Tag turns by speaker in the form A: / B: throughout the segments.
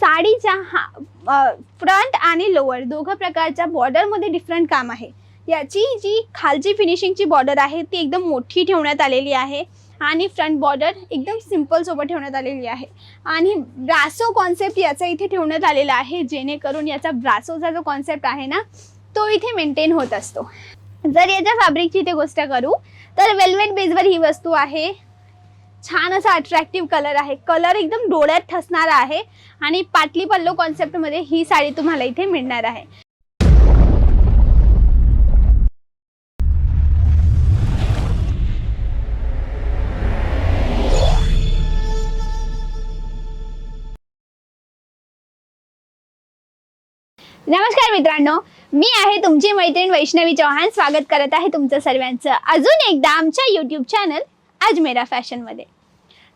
A: साडीच्या हा फ्रंट आणि लोअर दोघं प्रकारच्या बॉर्डरमध्ये डिफरंट काम आहे. याची जी खालची फिनिशिंगची बॉर्डर आहे ती एकदम मोठी ठेवण्यात आलेली आहे आणि फ्रंट बॉर्डर एकदम सिंपल सोबत ठेवण्यात आलेली आहे. आणि ब्रासो कॉन्सेप्ट याचा इथे ठेवण्यात आलेला आहे जेणेकरून याचा ब्रासोचा जो कॉन्सेप्ट आहे ना तो इथे मेंटेन होत असतो. जर याच्या फॅब्रिकची इथे गोष्ट करू तर वेल्वेट बेसवर ही वस्तू आहे. छान असा अट्रॅक्टिव्ह कलर आहे. कलर एकदम डोळ्यात ठसणारा आहे आणि पाटली पल्लो कॉन्सेप्टमध्ये ही साडी तुम्हाला इथे मिळणार आहे. नमस्कार मित्रांनो मी आहे तुमची मैत्रीण वैष्णवी चव्हाण स्वागत करत आहे तुमचं सर्वांचं. अजून एकदा आमच्या यूट्यूब चॅनल अजमेरा फॅशनमध्ये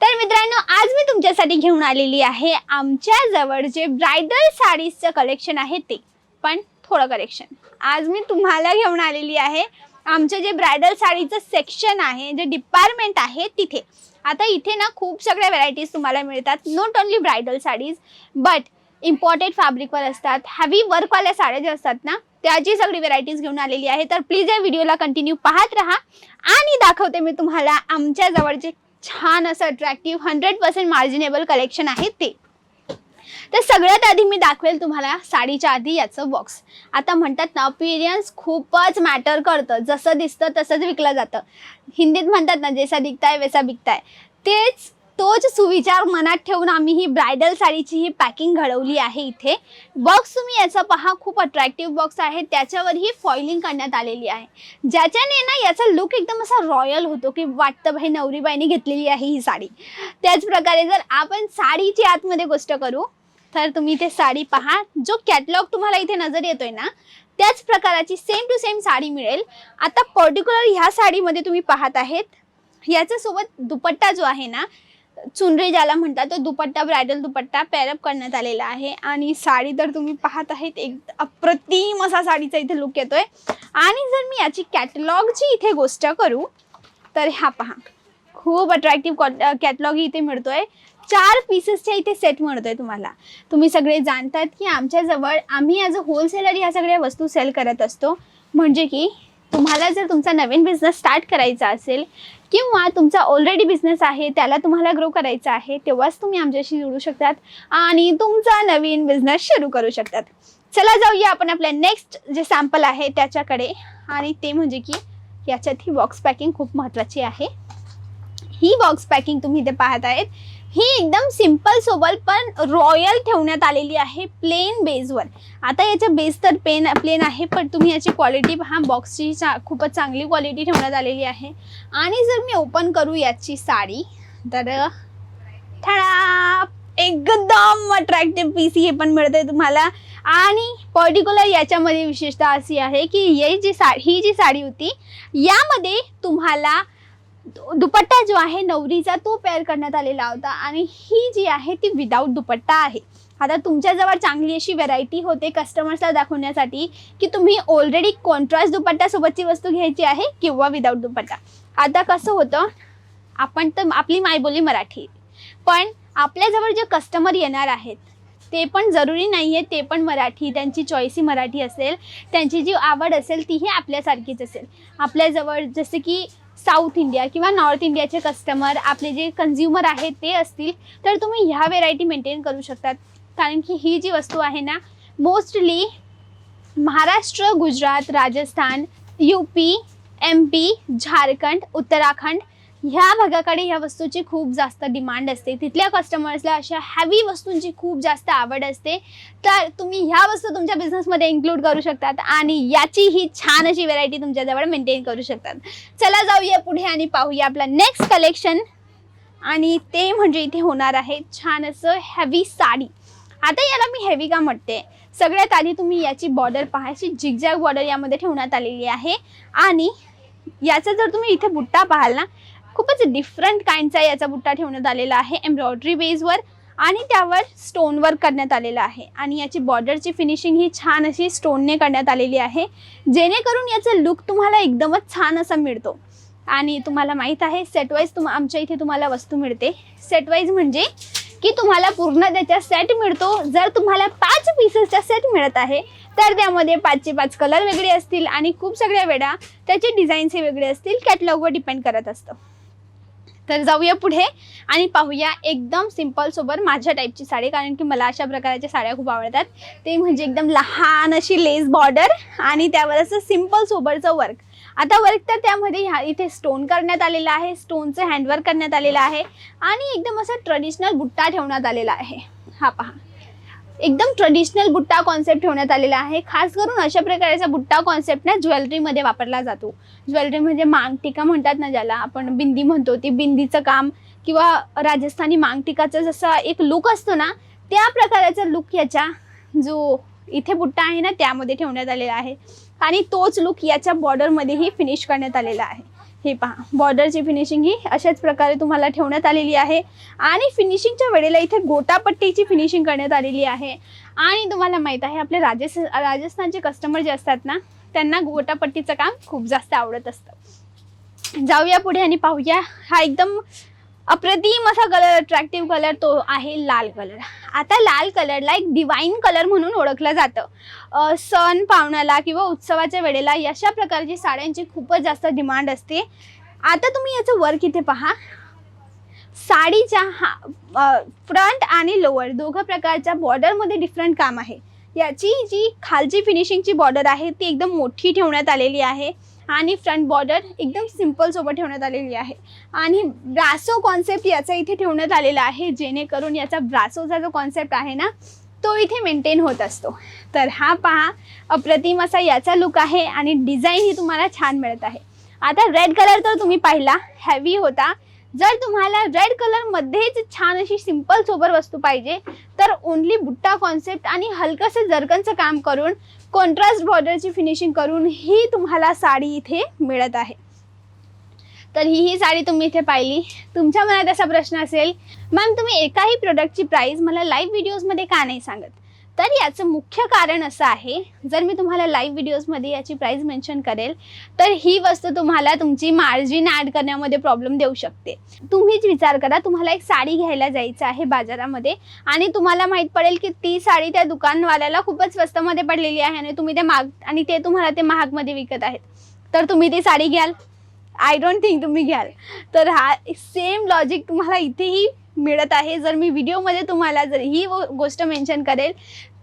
A: तर मित्रांनो आज मी तुमच्यासाठी घेऊन आलेली आहे आमच्याजवळ जे ब्रायडल साडीजचं कलेक्शन आहे ते. पण थोडं कलेक्शन आज मी तुम्हाला घेऊन आलेली आहे आमचं जे ब्रायडल साडीचं सेक्शन आहे जे डिपार्टमेंट आहे तिथे. आता इथे ना खूप सगळ्या व्हरायटीज तुम्हाला मिळतात. Not only bridal saris but imported फॅब्रिकवर असतात. हॅवी वर्कवाल्या साड्या ज्या असतात ना त्याची सगळी व्हरायटीज घेऊन आलेली आहे. तर प्लीज या व्हिडिओला कंटिन्यू पाहत राहा. आणि दाखवते मी तुम्हाला आमच्या जवळचे छान असं attractive hundred percent marginable collection आहे ते. तर सगळ्यात आधी मी दाखवेल तुम्हाला साडीच्या आधी याचं बॉक्स आता म्हणतात ना अपिरियन्स खूपच मॅटर करतं. जसं दिसतं तसंच विकलं जातं. हिंदीत म्हणतात ना जैसा दिखताय वैसा बिकताय तेच तोच सुविचार मनात ठेवून आम्ही ही ब्रायडल साडीची ही पॅकिंग घडवली आहे इथे. बॉक्स तुम्ही याचा पहा खूप अट्रॅक्टिव्ह बॉक्स आहे. त्याच्यावर ही फॉइलिंग करण्यात आलेली आहे. ज्याच्याने ना याचा लुक एकदम असा रॉयल होतो की वाटतं भाई नवरीबाईने घेतलेली आहे ही साडी. त्याच प्रकारे जर आपण साडीची आतमध्ये गोष्ट करू तर तुम्ही इथे साडी पहा. जो कॅटलॉग तुम्हाला इथे नजर येतोय ना त्याच प्रकाराची सेम टू सेम साडी मिळेल. आता पर्टिक्युलर ह्या साडीमध्ये तुम्ही पाहत आहेत. याच्यासोबत दुपट्टा जो आहे ना चुनरी ज्याला म्हणतात तो दुपट्टा ब्रायडल दुपट्टा पॅरअप करण्यात आलेला आहे. आणि साडी तर तुम्ही पाहत आहेत एक अप्रतिम असा साडीचा इथे लुक येतोय. आणि जर मी याची कॅटलॉगची इथे गोष्ट करू तर हा पहा. खूप अट्रॅक्टिव्ह कॅटलॉग इथे मिळतोय. चार पीसेसच्या इथे सेट मिळतोय तुम्हाला. तुम्ही सगळे जाणतात की आमच्याजवळ आम्ही ॲज अ होलसेलर या सगळ्या वस्तू सेल करत असतो. म्हणजे की तुम्हाला जर तुमचा नवीन बिझनेस स्टार्ट करायचा असेल किंवा तुमचा ऑलरेडी बिझनेस आहे त्याला तुम्हाला ग्रो करायचा आहे तेव्हाच तुम्ही आमच्याशी जोडू शकतात आणि तुमचा नवीन बिझनेस सुरू करू शकतात. चला जाऊया आपण आपल्या नेक्स्ट जे सॅम्पल आहे त्याच्याकडे. आणि ते म्हणजे की याच्यात ही बॉक्स पॅकिंग खूप महत्त्वाची आहे. ही बॉक्स पॅकिंग तुम्ही इथे पाहत आहेत. ही एकदम सिंपल सोबत पण रॉयल ठेवण्यात आलेली आहे प्लेन बेसवर आता याच्या बेस तर पेन प्लेन आहे पण तुम्ही याची क्वालिटी पहा. बॉक्सची चा खूपच चांगली क्वालिटी ठेवण्यात आलेली आहे. आणि जर मी ओपन करू याची साडी तर ठळा एकदम अट्रॅक्टिव्ह पीस हे पण मिळते तुम्हाला. आणि पर्टिक्युलर याच्यामध्ये विशेषता अशी आहे की ही जी साडी ही जी साडी होती यामध्ये तुम्हाला दुपट्टा जो आहे नवरीचा तो पेअर करण्यात आलेला होता. आणि ही जी आहे ती विदाऊट दुपट्टा आहे. आता तुमच्याजवळ चांगली अशी व्हरायटी होते कस्टमर्सला दाखवण्यासाठी की तुम्ही ऑलरेडी कॉन्ट्रास्ट दुपट्ट्यासोबतची वस्तू घ्यायची आहे किंवा विदाऊट दुपट्टा. आता कसं होतं आपण तर आपली मायबोली मराठी. पण आपल्याजवळ जे कस्टमर येणार आहेत ते पण जरुरी नाही आहे ते पण मराठी त्यांची चॉईस ही मराठी असेल त्यांची जी आवड असेल तीही आपल्यासारखीच असेल. आपल्याजवळ जसं की साऊथ इंडिया किंवा नॉर्थ इंडियाचे कस्टमर आपले जे कन्झ्युमर आहेत ते असतील तर तुम्ही ह्या व्हेरायटी मेंटेन करू शकतात. कारण की ही जी वस्तू आहे ना mostly Maharashtra Gujarat Rajasthan U P M P Jharkhand Uttarakhand ह्या भागाकडे ह्या वस्तूची खूप जास्त डिमांड असते. तिथल्या कस्टमर्सला अशा हॅवी वस्तूंची खूप जास्त आवड असते. तर तुम्ही ह्या वस्तू तुमच्या बिझनेसमध्ये इन्क्लूड करू शकतात आणि याची ही छान अशी व्हेरायटी तुमच्याजवळ मेंटेन करू शकतात. चला जाऊया पुढे आणि पाहूया आपलं नेक्स्ट कलेक्शन आणि ते म्हणजे इथे होणार आहे छान असं हॅवी साडी. आता याला मी हेवी का म्हणते? सगळ्यात आधी तुम्ही याची बॉर्डर पाहायची झिगझॅग बॉर्डर यामध्ये ठेवण्यात आलेली आहे. आणि याचा जर तुम्ही इथे बुट्टा पाहाल ना खूपच डिफरंट काइंडचा याचा बुट्टा ठेवण्यात आलेला आहे एम्ब्रॉयडरी बेसवर आणि त्यावर स्टोन वर्क करण्यात आलेलं आहे. आणि याची बॉर्डरची फिनिशिंग ही छान अशी स्टोनने करण्यात आलेली आहे. जेणेकरून याचा लुक तुम्हाला एकदमच छान असा मिळतो. आणि तुम्हाला माहीत आहे सेटवाईज तुम आमच्या इथे तुम्हाला वस्तू मिळते. सेटवाईज म्हणजे की तुम्हाला पूर्ण त्याचा सेट मिळतो. जर तुम्हाला पाच पीसेसचा सेट मिळत आहे तर त्यामध्ये पाचचे पाच कलर वेगळे असतील आणि खूप सगळ्या वेळा त्याचे डिझाईन्स हे वेगळे असतील. कॅटलॉगवर डिपेंड करत असतं. तर जाऊया पुढे आणि पाहूया एकदम सिंपल सोबत माझ्या टाईपची साडी कारण की मला अशा प्रकारच्या साड्या खूप आवडतात. ते म्हणजे एकदम लहान अशी लेस बॉर्डर आणि त्यावर असं सिंपल सोबतचं वर्क आता वर्क तर त्यामध्ये ह्या इथे स्टोन करण्यात आलेला आहे स्टोनचं हँडवर्क करण्यात आलेलं आहे आणि एकदम असं ट्रेडिशनल बुट्टा ठेवण्यात आलेला आहे. हा पहा. एकदम ट्रेडिशनल बुट्टा कॉन्सेप्ट ठेवण्यात आलेला आहे. खास करून अशा प्रकारचा बुट्टा कॉन्सेप्ट ना ज्वेलरीमध्ये वापरला जातो. ज्वेलरी म्हणजे मांगटिका म्हणतात ना ज्याला? आपण बिंदी म्हणतो. ती बिंदीचं काम किंवा राजस्थानी मांगटिकाचा जसा एक लुक असतो ना त्या प्रकाराचा लुक याच्या जो इथे बुट्टा आहे ना त्यामध्ये ठेवण्यात आलेला आहे. आणि तोच लुक याच्या बॉर्डरमध्येही फिनिश करण्यात आलेला आहे. हे पहा बॉर्डरची फिनिशिंग ही अशाच प्रकारे तुम्हाला ठेवण्यात आलेली आहे. आणि फिनिशिंगच्या वेळेला इथे गोटापट्टीची फिनिशिंग करण्यात आलेली आहे. आणि तुम्हाला माहीत आहे आपले राजस्थ राजस्थानचे कस्टमर जे असतात ना त्यांना गोटापट्टीचं काम खूप जास्त आवडत असतं. जाऊया पुढे आणि पाहूया. हा एकदम अप्रतिम असा कलर अट्रॅक्टिव्ह कलर तो आहे लाल कलर आता लाल कलरला एक डिवाईन कलर म्हणून ओळखलं जातं. सण पावण्याला किंवा उत्सवाच्या वेळेला अशा प्रकारची साड्यांची खूपच जास्त डिमांड असते. आता तुम्ही याचं वर्क इथे पहा? साडीच्या हा फ्रंट आणि लोअर दोघं प्रकारच्या बॉर्डरमध्ये डिफरंट काम आहे. याची जी खालची फिनिशिंगची बॉर्डर आहे ती एकदम मोठी ठेवण्यात आलेली आहे. आणि फ्रंट बॉर्डर एकदम सिंपल सोबत ठेवण्यात आलेली आहे. आणि ब्रासो कॉन्सेप्ट याचा इथे ठेवण्यात आलेला आहे जेणेकरून याचा ब्रासोचा जो कॉन्सेप्ट आहे ना तो इथे मेंटेन होत असतो. तर हा पहा अप्रतिम असा याचा लुक आहे आणि डिझाईन ही तुम्हाला छान मिळत आहे. आता रेड कलर तर तुम्ही पाहिला हॅवी होता. जर तुम्हाला रेड कलरमध्येच छान अशी सिंपल सोबर वस्तू पाहिजे तर ओनली बुट्टा कॉन्सेप्ट आणि हलकंसं जरकनचं काम करून कॉन्ट्रास्ट बॉर्डरची फिनिशिंग करून ही तुम्हाला साडी इथे मिळत आहे. तर ही ही साडी तुम्ही इथे पाहिली. तुमच्या मनात असा प्रश्न असेल मॅम तुम्ही एकाही प्रोडक्टची प्राईस मला लाईव्ह व्हिडिओजमध्ये का नाही सांगत? तर याचं मुख्य कारण असं आहे जर मी तुम्हाला लाईव्ह व्हिडिओजमध्ये याची प्राईस मेन्शन करेल तर ही वस्तू तुम्हाला तुमची मार्जिन ॲड करण्यामध्ये प्रॉब्लेम देऊ शकते. तुम्हीच विचार करा तुम्हाला एक साडी घ्यायला जायचं आहे बाजारामध्ये आणि तुम्हाला माहीत पडेल की ती साडी त्या दुकानवाल्याला खूपच स्वस्तमध्ये पडलेली आहे आणि तुम्ही ते महाग आणि ते तुम्हाला ते महागमध्ये विकत आहेत. तर तुम्ही ती साडी घ्याल. आय डोंट थिंक तुम्ही घ्याल. तर हा सेम लॉजिक तुम्हाला इथेही मिळत आहे. जर मी व्हिडिओमध्ये तुम्हाला जर ही गोष्ट मेन्शन करेल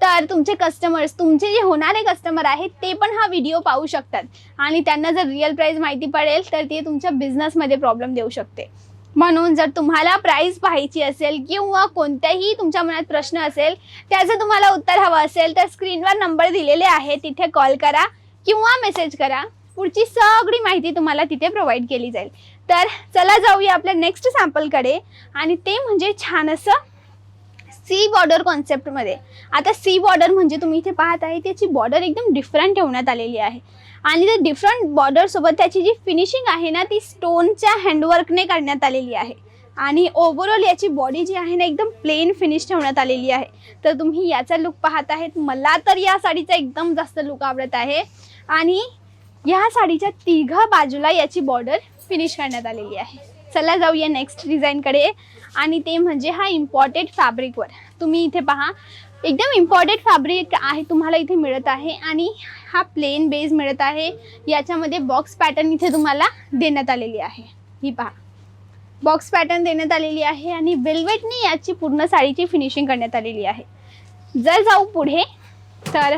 A: तर तुमचे कस्टमर्स तुमचे जे होणारे कस्टमर आहेत ते पण हा व्हिडिओ पाहू शकतात. आणि त्यांना जर रिअल प्राईज माहिती पडेल तर ते तुमच्या बिझनेसमध्ये प्रॉब्लेम देऊ शकते. म्हणून जर तुम्हाला प्राईस पाहायची असेल किंवा कोणत्याही तुमच्या मनात प्रश्न असेल त्याचं तुम्हाला उत्तर हवं असेल तर स्क्रीनवर नंबर दिलेले आहे तिथे कॉल करा किंवा मेसेज करा. पुढची सगळी माहिती तुम्हाला तिथे प्रोव्हाइड केली जाईल. तर चला जाऊया आपल्या नेक्स्ट सॅम्पलकडे आणि ते म्हणजे छान असं सी बॉर्डर कॉन्सेप्टमध्ये आता सी बॉर्डर म्हणजे तुम्ही इथे पाहत आहे त्याची बॉर्डर एकदम डिफरंट ठेवण्यात आलेली आहे. आणि त्या डिफरंट बॉर्डरसोबत त्याची जी फिनिशिंग आहे ना ती स्टोनच्या हँडवर्कने करण्यात आलेली आहे. आणि ओव्हरऑल याची बॉडी जी आहे ना एकदम प्लेन फिनिश ठेवण्यात आलेली आहे. तर तुम्ही याचा लुक पाहत आहेत. मला तर या साडीचा एकदम जास्त लुक आवडत आहे. आणि या साडीच्या तिघा बाजूला याची बॉर्डर फिनिश करण्यात आलेली आहे. चला जाऊया नेक्स्ट डिझाईनकडे आणि ते म्हणजे हा इम्पॉर्टेड फॅब्रिकवर तुम्ही इथे पहा. एकदम इम्पॉर्टेड फॅब्रिक आहे तुम्हाला इथे मिळत आहे. आणि हा प्लेन बेस मिळत आहे. याच्यामध्ये बॉक्स पॅटर्न इथे तुम्हाला देण्यात आलेली आहे. ही पहा. बॉक्स पॅटर्न देण्यात आलेली आहे आणि वेल्वेटने याची पूर्ण साडीची फिनिशिंग करण्यात आलेली आहे. जर जाऊ पुढे तर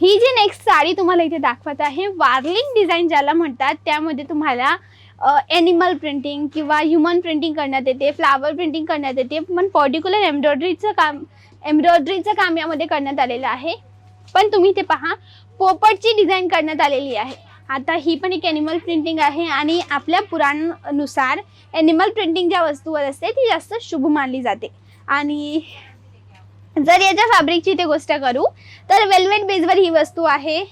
A: ही जी नेक्स्ट साडी तुम्हाला इथे दाखवत आहे वार्लिंग डिझाईन ज्याला म्हणतात त्यामध्ये तुम्हाला ॲनिमल प्रिंटिंग किंवा ह्युमन प्रिंटिंग करण्यात येते फ्लावर प्रिंटिंग करण्यात येते पण पर्टिक्युलर एम्ब्रॉयडरीचं काम एम्ब्रॉयडरीचं काम यामध्ये करण्यात आलेलं आहे. पण तुम्ही ते पहा पोपटची डिझाईन करण्यात आलेली आहे. आता ही पण एक ॲनिमल प्रिंटिंग आहे आणि आपल्या पुराणानुसार ॲनिमल प्रिंटिंग ज्या वस्तूवर असते ती जास्त शुभ मानली जाते. आणि जर याच्या फॅब्रिकची इथे गोष्ट करू तर वेल्वेट बेजवर ही वस्तू आहे.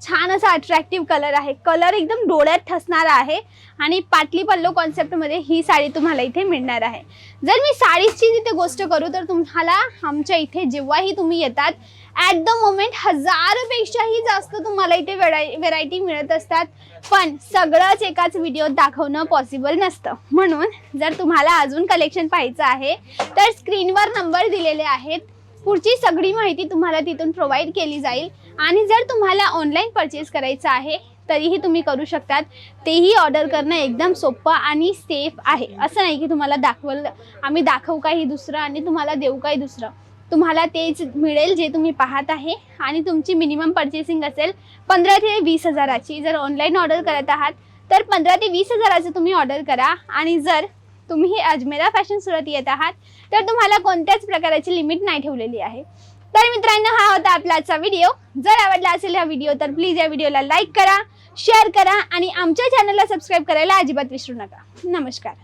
A: छान असा अट्रॅक्टिव्ह कलर आहे. कलर एकदम डोळ्यात ठसणारा आहे. आणि पाटली पल्लो कॉन्सेप्टमध्ये ही साडी तुम्हाला इथे मिळणार आहे. जर मी साडीची तिथे गोष्ट करू तर तुम्हाला आमच्या इथे जेव्हाही तुम्ही येतात ॲट द मोमेंट हजारपेक्षाही जास्त तुम्हाला इथे व्हेराय व्हेरायटी मिळत असतात. पण सगळंच एकाच व्हिडिओत दाखवणं पॉसिबल नसतं. म्हणून जर तुम्हाला अजून कलेक्शन पाहायचं आहे तर स्क्रीनवर नंबर दिलेले आहेत. पुढची सगळी माहिती तुम्हाला तिथून प्रोव्हाइड केली जाईल. आणि जर तुम्हाला ऑनलाईन परचेस करायचं आहे तरीही तुम्ही करू शकतात. तेही ऑर्डर करणं एकदम सोपं आणि सेफ आहे. असं नाही की तुम्हाला दाखवलं आम्ही दाखवू काही दुसरं आणि तुम्हाला देऊ काही दुसरं. तुम्हाला तेच मिळेल जे तुम्ही पाहत आहे. आणि तुमची मिनिमम परचेसिंग असेल पंधरा ते वीस हजाराची. जर ऑनलाईन ऑर्डर करत आहात तर पंधरा ते वीस हजाराचं तुम्ही ऑर्डर करा. आणि जर तुम्ही अजमेरा फॅशन सुरत येत आहात तर तुम्हाला कोणत्याच प्रकाराची लिमिट नाही ठेवलेली आहे. तर मित्रांनो हा होता आपला आजचा व्हिडिओ जर आवडला असेल हा व्हिडिओ तर प्लीज या व्हिडिओला लाईक करा शेअर करा आणि आमच्या चॅनलला सबस्क्राईब करायला अजिबात विसरू नका. नमस्कार.